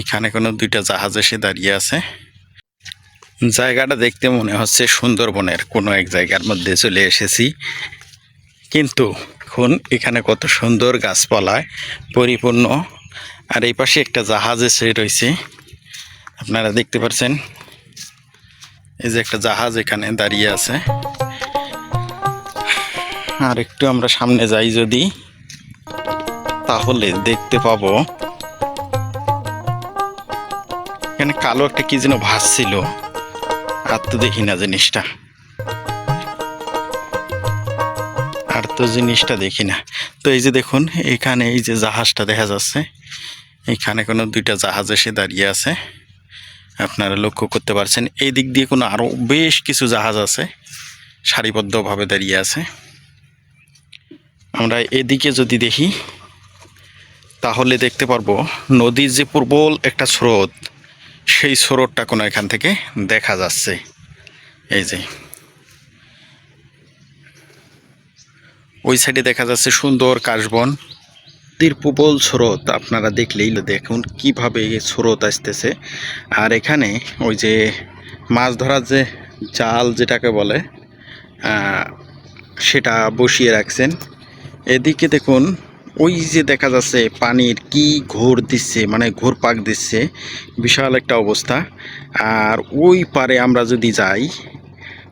এখানে কোনো দুইটা জাহাজ এসে দাঁড়িয়ে আছে। জায়গাটা দেখতে মনে হচ্ছে সুন্দরবনের কোনো এক জায়গার মধ্যে চলে এসেছি। কিন্তু এখন এখানে কত সুন্দর গাছপালায় পরিপূর্ণ। আর এই পাশে একটা জাহাজ এসে রয়েছে। আপনারা দেখতে পাচ্ছেন, এই যে একটা জাহাজ এখানে দাঁড়িয়ে আছে। আর একটু আমরা সামনে যাই যদি, তাহলে দেখতে পাবো কালো একটা কি যেন ভাসছিল আর তো দেখি না জিনিসটা। আর তো জিনিসটা দেখি না। তো এই যে দেখুন, এখানে এই যে জাহাজটা দেখা যাচ্ছে। এখানে কোনো দুইটা জাহাজ এসে দাঁড়িয়ে আছে। আপনারা লক্ষ্য করতে পারছেন, এই দিক দিয়ে কোনো আরও বেশ কিছু জাহাজ আছে, সারিবদ্ধভাবে দাঁড়িয়ে আছে। আমরা এদিকে যদি দেখি, তাহলে দেখতে পারব, নদীর যে প্রবল একটা স্রোত সেই স্রোতটা কোনো এখান থেকে দেখা যাচ্ছে। এই যে। ওই সাইডে দেখা যাচ্ছে সুন্দর কাশবন। নদীর প্রবল স্রোত, আপনারা দেখলেই দেখুন কীভাবে স্রোত আসতেছে। আর এখানে ওই যে মাছ ধরার যে জাল যেটাকে বলে সেটা বসিয়ে রাখছেন। এদিকে দেখুন ওই যে দেখা যাচ্ছে পানির কি ঘোর দিচ্ছে মানে ঘোর পাক দিচ্ছে, বিশাল একটা অবস্থা। আর ওই পারে আমরা যদি যাই,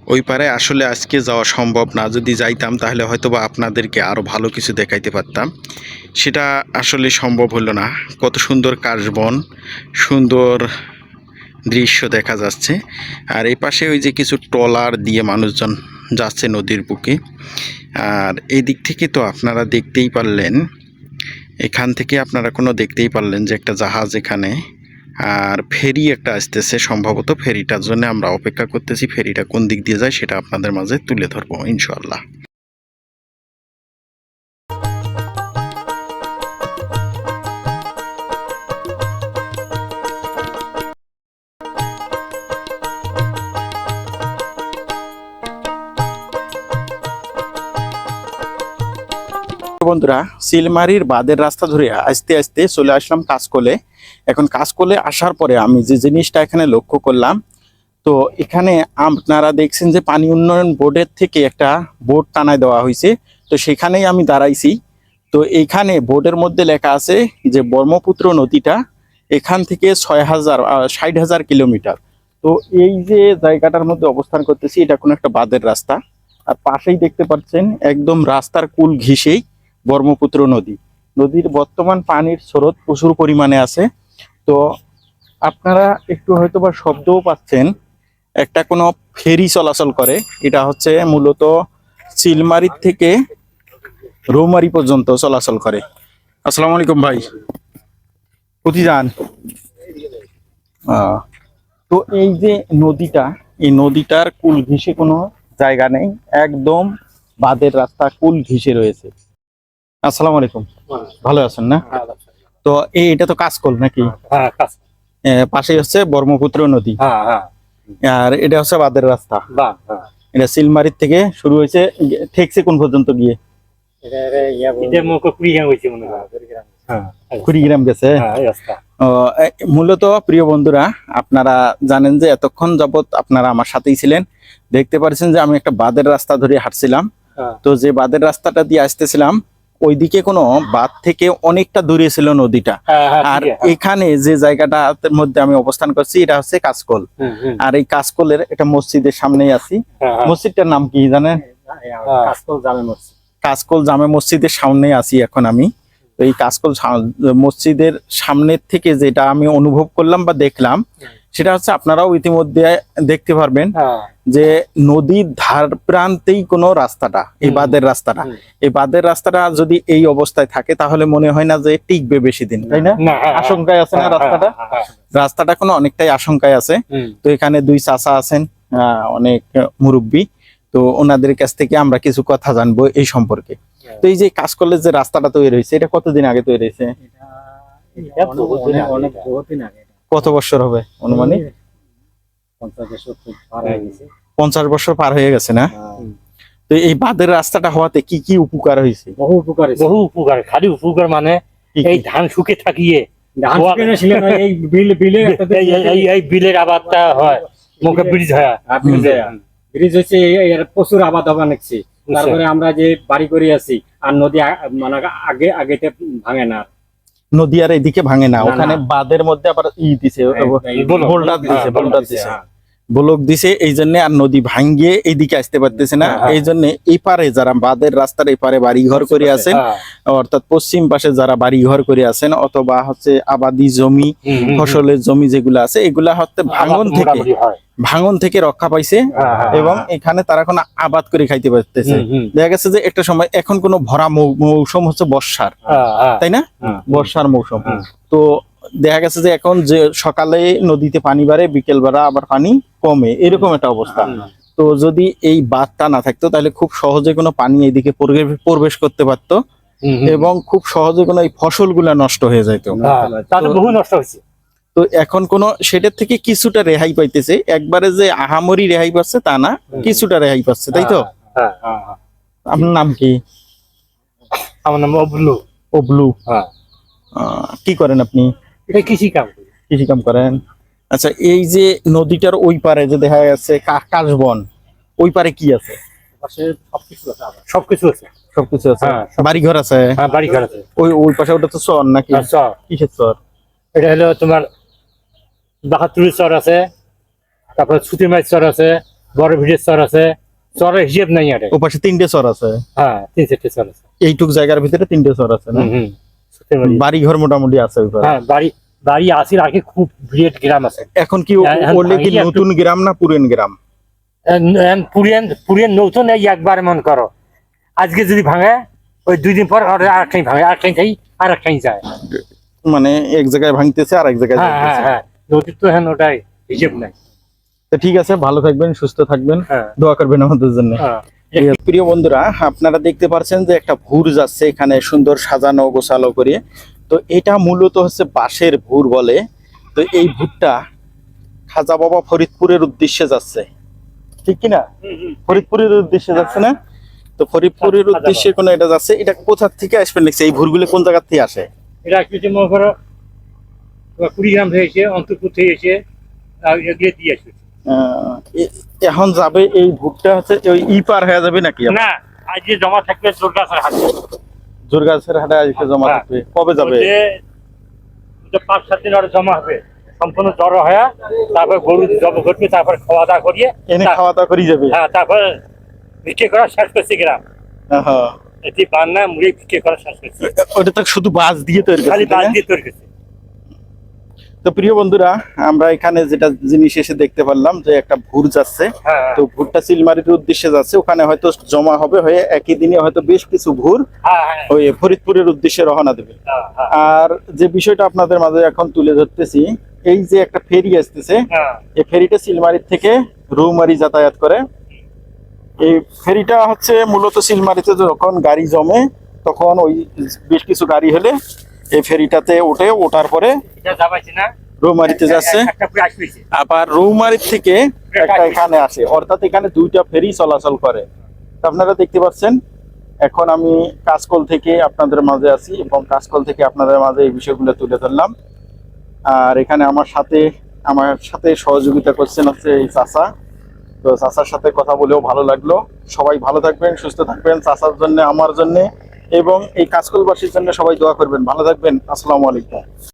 ওই পারে আসলে আজকে যাওয়া সম্ভব না। যদি যাইতাম তাহলে হয়তো বা আপনাদেরকে আরও ভালো কিছু দেখাইতে পারতাম। সেটা আসলে সম্ভব হলো না। কত সুন্দর কাশবন, সুন্দর দৃশ্য দেখা যাচ্ছে। আর এই পাশে ওই যে কিছু ট্রলার দিয়ে মানুষজন যাচ্ছে নদীর বুকে। আর এই দিক থেকে তো আপনারা দেখতেই পারলেন, এখান থেকে আপনারা কোনো দেখতেই পারলেন যে একটা জাহাজ এখানে। আর ফেরি একটা আসতেছে, সম্ভবত ফেরিটার জন্য আমরা অপেক্ষা করতেছি, ফেরিটা কোন দিক দিয়ে যায় সেটা আপনাদের মাঝে তুলে ধরবো ইনশাল্লাহ বন্ধুরা, সিলমারির বাদের রাস্তা ধরে আস্তে আস্তে চলে আসলাম কাজকলে এখন কাজকলে আসার পরে আমি যে জিনিসটা এখানে লক্ষ্য করলাম, তো এখানে আপনারা দেখছেন যে পানি উন্নয়ন বোর্ডের থেকে একটা বোর্ড টানায় দেওয়া হয়েছে। তো সেখানেই আমি দাঁড়াইছি। তো এইখানে বোর্ডের মধ্যে লেখা আছে যে ব্রহ্মপুত্র নদীটা এখান থেকে ছয় হাজার ষাট হাজার কিলোমিটার। তো এই যে জায়গাটার মধ্যে অবস্থান করতেছি, এটা কোনো একটা বাদের রাস্তা। আর পাশেই দেখতে পাচ্ছেন একদম রাস্তার কুল ঘিসেই ব্রহ্মপুত্র নদী। নদীর বর্তমান পানির স্রোত প্রচুর পরিমাণে আছে। তো আপনারা একটু হয়তো বা শব্দও পাচ্ছেন। একটা কোনো ফেরি চলাচল করে। এটা হচ্ছে মূলত চিলমারি থেকে রৌমারি পর্যন্ত চলাচল করে। আসসালামু আলাইকুম ভাই। কোথায় যান আহ, তো এই যে নদীটা এই নদীটার কুল ঘিসে কোনো জায়গা নেই। একদম বাদের রাস্তা কুল ঘিসে রয়েছে। আসসালামু আলাইকুম। ভালো আছেন না? তো এই এটা তো কাজকল নাকি? হ্যাঁ পাশেই হচ্ছে ব্রহ্মপুত্র নদী। হ্যাঁ হ্যাঁ। আর এটা হচ্ছে বাদের রাস্তা। হ্যাঁ। এটা সিলমারির থেকে শুরু হয়েছে ঠেকছে কোন পর্যন্ত গিয়ে। কুড়িগ্রাম মনে হয়। হ্যাঁ। গেছে। হ্যাঁ মূলত প্রিয় বন্ধুরা আপনারা জানেন যে এতক্ষণ যাবত আপনারা আমার সাথেই ছিলেন। দেখতে পারছেন যে আমি একটা বাদের রাস্তা ধরে হাঁটছিলাম। হ্যাঁ। তো যে বাদের রাস্তাটা দিয়ে আসতেছিলাম ওইদিকে কোনো বাদ থেকে অনেকটা দূরে ছিল নদীটা। হ্যাঁ হ্যাঁ আর এখানে যে জায়গাটার মধ্যে আমি অবস্থান করছি এটা হচ্ছে হুম, আর এই কাজকলের একটা মসজিদের সামনেই আছি। হ্যাঁ। মসজিদটার নাম কি জানেন? হ্যাঁ। কাজকল জামে মসজিদের সামনে আছি এখন আমি। তো এই কাজকল সা- মসজিদের সামনের থেকে যেটা আমি অনুভব করলাম বা দেখলাম সেটা হচ্ছে আপনারাও ইতিমধ্যে দেখতে পারবেন হ্যাঁ, যে নদীর ধার প্রান্তেই কোনো রাস্তাটা এই। বাদের রাস্তাটা। এই বাদের রাস্তাটা যদি এই অবস্থায় থাকে তাহলে মনে হয় না যে টিকবে বেশি দিন তাই না? হ্যাঁ, আশঙ্কায় আছে না হ্যাঁ, রাস্তাটা? রাস্তাটা কোনো অনেকটাই আশঙ্কায় আছে। তো এখানে দুই চাচা আছেন আহ, অনেক মুরব্বী। তো ওনাদের কাছ থেকে আমরা কিছু কথা জানব এই সম্পর্কে। তো এই যে কাজ করলে যে রাস্তাটা তৈরি হয়েছে এটা কতদিন আগে তৈরি হয়েছে? অনেক এটা। বহুত দিন আগে। কত বছর হবে অনুমানিক? পঞ্চাশ বছর পার হয়ে গেছে। পার হয়ে গেছে না? তো এই বাদের রাস্তাটা হওয়াতে কি কি উপকার হয়েছে? বহু উপকার বহু উপকার খালি উপকার মানে? এই ধান শুকে থাকিয়ে ধান গোয়া- শুকিয়ে ছিল না, এই বিল বিলে এই এই- এই এই বিলের আবাদটা হয় মুখে ব্রিজ হয়। আর ব্রিজ হয়। হচ্ছে এই- প্রচুর আবাদ হবা নিচ্ছি। তারপরে আমরা যে বাড়ি করে আছি আর নদী মানে আগে আগেতে ভাঙে না। নদী আর এদিকে ভাঙে না ওখানে। বাঁধের মধ্যে আবার ই দিছে এই বোল্ডার দিছে বোল্ডার দিছে, দিছে হ্যাঁ। ব্লক দিছে এই জন্য আর নদী ভাঙ্গিয়ে এইদিকে আসতে পারতেছে না হ্যাঁ, হ্যাঁ। এই জন্য এই পারে যারা বাঁধের রাস্তার এই পারে বাড়ি ঘর করে আছেন হ্যাঁ। অর্থাৎ পশ্চিম পাশে যারা বাড়ি ঘর করে আছেন অথবা হচ্ছে আবাদি জমি ফসলের জমি যেগুলো আছে এগুলা হচ্ছে ভাঙন থেকে ভাঙন থেকে রক্ষা পাইছে এবং এখানে তারা এখন আবাদ করে খাইতে পারতেছে। দেখা গেছে যে একটা সময় এখন কোনো ভরা মৌসুম হচ্ছে বর্ষার। তাই না। বর্ষার মৌসুম। তো দেখা গেছে যে এখন যে সকালে নদীতে পানি বাড়ে বিকেল বেলা আবার পানি কমে এরকম একটা অবস্থা। তো যদি এই বাঁধটা না থাকতো তাহলে খুব সহজে কোনো পানি এইদিকে প্রবেশ করতে পারতো। এবং খুব সহজে কোনো এই ফসলগুলা নষ্ট হয়ে যেত বহু নষ্ট হয়েছে। তো এখন কোনো সেটার থেকে কিছুটা রেহাই পাইতেছে। একবারে যে আহামরি রেহাই পাচ্ছে তা না কিছুটা রেহাই পাচ্ছে তাই তো? হ্যাঁ, হ্যাঁ, হ্যাঁ। আপনার নাম কি? আমার নাম অবলু। হ্যাঁ। কি করেন আপনি? এটা কৃষি কাম। কৃষি কাম করেন। আচ্ছা এই যে নদীটার ওই পারে যে দেখা যাচ্ছে কাশবন ওই পারে কি আছে? সবকিছু আছে সবকিছু আছে? সবকিছু আছে? হ্যাঁ, বাড়ি ঘর আছে? হ্যাঁ বাড়ি ঘর আছে। ওই ওই পাশে ওটা তো চর নাকি? আর চর। কিসের চর? এটা হলো তোমার বাহাত্তরের চর আছে তারপরে ছুটিমাই চর আছে বড় ভিড়ের চর আছে চরের হিসেব নাই এটা ও পাশে তিনটে চর আছে। হ্যাঁ তিন চারটে চর আছে। এইটুক জায়গার ভিতরে তিনটে চর আছে না। বাড়ি। ঘর মোটামুটি আছে হ্যাঁ বাড়ি বাড়ি আসির আগে খুব বিরাট গ্রাম আছে। এখন কি হ্যাঁ, ওলে কি নতুন গ্রাম না পুরেন গ্রাম? পুরিয়ান পুরিয়ান নতুন এই একবার মন করো। আজকে যদি ভাঙে ওই দুই দিন পর আর একটাই ভাঙে আর একটাই খাই আর একটাই যায়। মানে এক জায়গায় ভাঙতেছে আর এক জায়গায় হ্যাঁ হ্যাঁ হ্যাঁ নদীর তো হ্যাঁ ওটাই হিসেব নাই। তো ঠিক আছে ভালো থাকবেন সুস্থ থাকবেন। হ্যাঁ। দোয়া করবেন আমাদের জন্য। হ্যাঁ। প্রিয় বন্ধুরা আপনারা দেখতে পাচ্ছেন যে একটা ভুর যাচ্ছে এখানে সুন্দর সাজানো গোছালো করে। তো এটা মূলত হচ্ছে বাঁশের ভুর বলে। তো এই ভুরটা খাজা বাবা ফরিদপুরের উদ্দেশ্যে যাচ্ছে। ঠিক কিনা? ফরিদপুরের উদ্দেশ্যে যাচ্ছে না? তো ফরিদপুরের উদ্দেশ্যে কোনো এটা যাচ্ছে? এটা কোথা থেকে আসবেন লিখছে এই ভুরগুলো কোন জায়গা থেকে আসে? এটা কিছু মনে করো কুড়িগ্রাম থেকে এসে অন্তপুর থেকে এসে এগুলো দিয়ে আসবে। এখন যাবে এই ভুটটা হচ্ছে ওই ই পার হয়ে যাবে নাকি না আজকে জমা থাকবে দুর্গাছার হাতে দুর্গাছের হাটে আজকে জমা হ্যাঁ। থাকবে। কবে যাবে? পাঁচ সাত দিন ওরা জমা হবে। সম্পূর্ণ জড়ো হয়ে তারপর গরু জব করবে তারপর খাওয়া দাওয়া করিয়ে এনে খাওয়া দাওয়া করেই যাবে। হ্যাঁ তারপর বিক্রি করা শেষ করছি গ্রাম। এটি বান্না মুড়ি বিক্রি করা শেষ করছি। ওটা তো শুধু বাস দিয়ে তৈরি খালি না? দিয়ে তৈরি করছে। তো প্রিয় বন্ধুরা আমরা এখানে যেটা জিনিস এসে দেখতে পারলাম যে একটা ভুর যাচ্ছে। হ্যাঁ তো ভুরটা সিলমারির উদ্দেশ্যে যাচ্ছে। ওখানে হয়তো জমা হবে হয়ে একই দিনে হয়তো বেশ কিছু ভুর হ্যাঁ হ্যাঁ। ওই ফরিদপুরের উদ্দেশ্যে রওনা দেবে। হ্যাঁ, হ্যাঁ, আর যে বিষয়টা আপনাদের মাঝে এখন তুলে ধরতেছি এই যে একটা ফেরি আসতেছে হ্যাঁ। এই ফেরিটা সিলমারির থেকে রৌমারি যাতায়াত করে। এই ফেরিটা হচ্ছে মূলত সিলমারিতে যখন গাড়ি জমে তখন ওই বেশ কিছু গাড়ি হলে এই ফেরিটাতে ওঠে ওঠার পরে রৌমারিতে যাচ্ছে। আবার রৌমারির থেকে একটা এখানে আসে। অর্থাৎ এখানে দুইটা ফেরি চলাচল করে। তো আপনারা দেখতে পাচ্ছেন এখন আমি কাজকল থেকে আপনাদের মাঝে আছি এবং কাজকল থেকে আপনাদের মাঝে এই বিষয়গুলো তুলে ধরলাম। আর এখানে আমার সাথে আমার সাথে সহযোগিতা করছেন হচ্ছে এই চাচা। তো চাচার সাথে কথা বলেও ভালো লাগল। সবাই ভালো থাকবেন সুস্থ থাকবেন। চাচার জন্য আমার জন্য এবং এই কাজকলবাসীর জন্য সবাই দোয়া করবেন। ভালো থাকবেন। আসসালামু আলাইকুম।